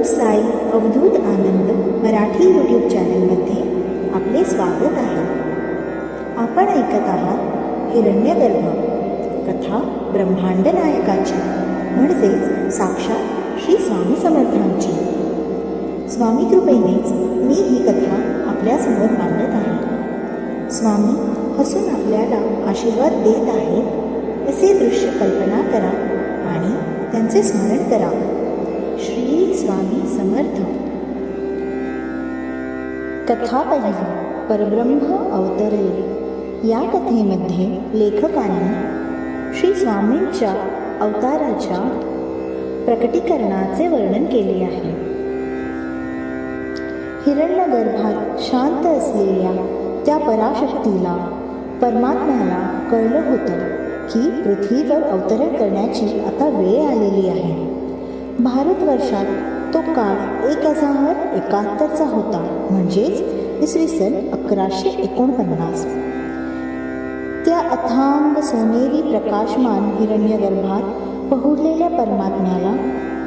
ओम Sai Avadhoot Anand Marathi YouTube चॅनलमध्ये आपले स्वागत आहे. आपण ऐकत आहात हिरण्यगर्भ कथा ब्रह्मांड नायकाची म्हणजेच साक्षात श्री स्वामी समर्थांची. स्वामी कृपेनेच मी ही कथा आपल्यासमोर मांडत आहे. स्वामी हसून आपल्याला आशीर्वाद देत आहेत असे दृश्य कल्पना करा आणि त्यांचे स्मरण करा. श्री स्वामी समर्थ. कथा पहिली परब्रह्म अवतरले या कथेमध्ये लेखकांनी श्री स्वामींच्या अवताराच्या प्रकटीकरणाचे वर्णन केले आहे. हिरण्यगर्भात शांत असलेल्या त्या पराशक्तीला परमात्म्याला कळलं होतं की पृथ्वीवर अवतरण करण्याची आता वेळ आलेली आहे. भारतवर्षात तो काळ एक हजार एकाहत्तरचा होता. म्हणजेच इसवी सन अकराशे एकोणपन्नास. त्या अथांग सोनेरी प्रकाशमान हिरण्यगर्भात पहुडलेल्या परमात्म्याला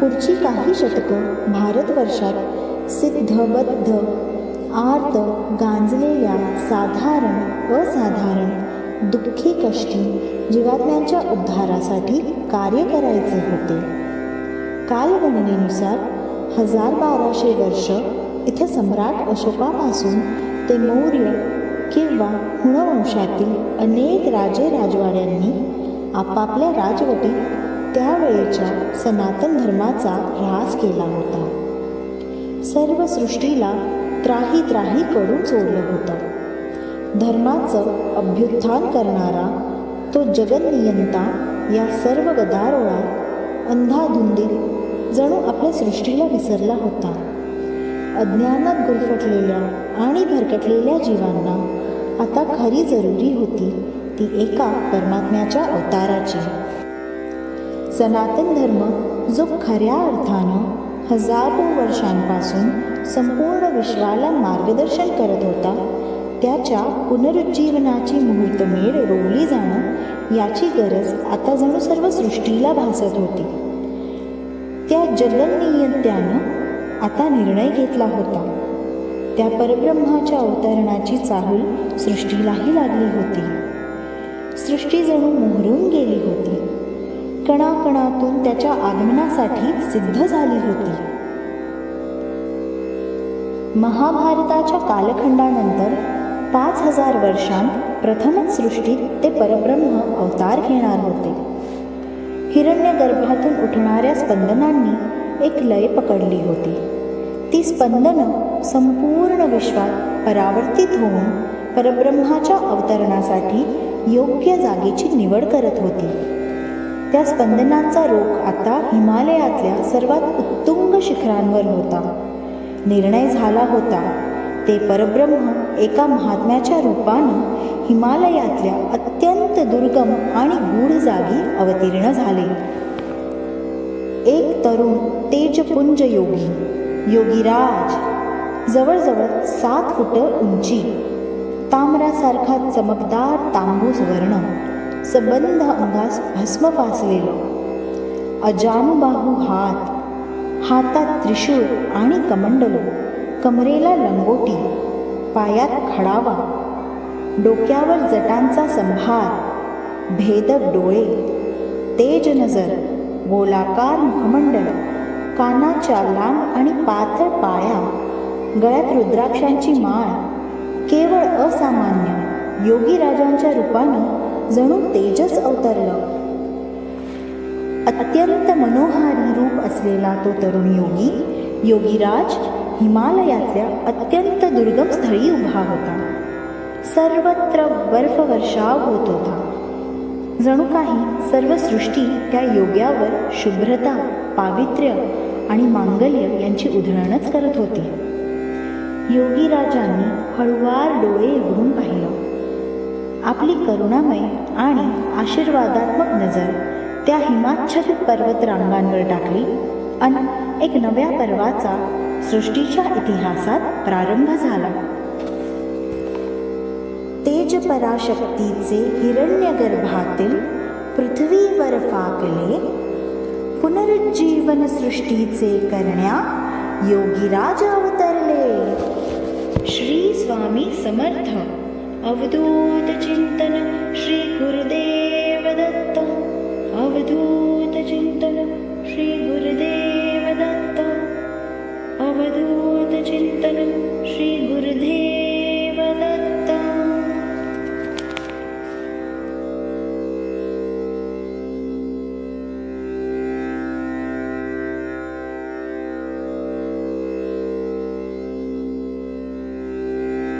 पुढची काही शतकं भारतवर्षात सिद्धबद्ध आर्त गांजलेल्या साधारण असाधारण दुःखी कष्टी जीवात्म्यांच्या उद्धारासाठी कार्य करायचे होते. कालगणनेनुसार हजार बाराशे वर्ष इथे सम्राट अशोकापासून ते मौर्य किंवा हुणवंशातील अनेक राजे राजवाड्यांनी आपापल्या राजवटीत त्यावेळेच्या सनातन धर्माचा ह्रास केला होता. सर्व सृष्टीला त्राही त्राही करून सोडलं होतं. धर्माचं अभ्युत्थान करणारा तो जगन्नियंता या सर्व गदारोळात अंधाधुंदीत जणू आपल्या सृष्टीला विसरला होता. अज्ञानात गुरफटलेल्या आणि भरकटलेल्या जीवांना आता खरी जरुरी होती ती एका परमात्म्याच्या अवताराची. सनातन धर्म जो खऱ्या अर्थानं हजारो वर्षांपासून संपूर्ण विश्वाला मार्गदर्शन करत होता त्याच्या पुनरुज्जीवनाची मुहूर्तमेढ रोवली जाणं याची गरज आता जणू सर्व सृष्टीला भासत होती. त्या जगन्नियंत्यानं आता निर्णय घेतला होता. त्या परब्रह्माच्या अवतरणाची चाहूल सृष्टीलाही लागली होती. सृष्टी जणू मोहरून गेली होती. कणाकणातून त्याच्या आगमनासाठी सिद्ध झाली होती. महाभारताच्या कालखंडानंतर पाच हजार वर्षांत प्रथमच सृष्टीत ते परब्रह्म अवतार घेणार होते. हिरण्यगर्भातून उठणाऱ्या स्पंदनांनी एक लय पकडली होती. ती स्पंदनं संपूर्ण विश्वात परावर्तित होऊन परब्रह्माच्या अवतरणासाठी योग्य जागेची निवड करत होती. त्या स्पंदनांचा रोख आता हिमालयातल्या सर्वात उत्तुंग शिखरांवर होता. निर्णय झाला होता ते परब्रह्म एका महात्म्याच्या रूपानं हिमालयातल्या अत्यंत दुर्गम आणि गूढ जागी अवतीर्ण झाले. एक तरुण तेजपुंज योगी योगीराज जवळजवळ सात फुट उंची ताम्रासारखा चमकदार तांबूस वर्ण सबंध अंगास भस्म फासलेलं अजानुबाहू हात हातात त्रिशूळ आणि कमंडलो कमरेला लंगोटी पायात खडावा डोक्यावर जटांचा संभार भेदक डोळे तेज नजर गोलाकार मुखमंडळ कानाच्या लांब आणि पातळ पाया गळ्यात रुद्राक्षांची माळ केवळ असामान्य योगी राजांच्या रूपानं जणू तेजच अवतरलं. अत्यंत मनोहारी रूप असलेला तो तरुण योगी योगीराज हिमालयातल्या अत्यंत दुर्गम स्थळी उभा होता. सर्वत्र बर्फवर्षाव होत होता. जणू काही सर्व सृष्टी त्या योग्यावर शुभ्रता पावित्र्य आणि मांगल्य यांची उधळणच करत होती. योगीराजांनी हळुवार डोळे उघडून पाहिलं. आपली करुणामय आणि आशीर्वादात्मक नजर त्या हिमाच्छादित पर्वतरांगांवर टाकली आणि एक नव्या पर्वाचा सृष्टीच्या इतिहासात प्रारंभ झाला. तेज पराशक्तीचे हिरण्यगर्भातील पृथ्वीवर फाकले पुनरुज्जीवन सृष्टीचे करण्या योगीराज अवतरले. श्री स्वामी समर्थ. अवधूत चिंतन श्री गुरुदेव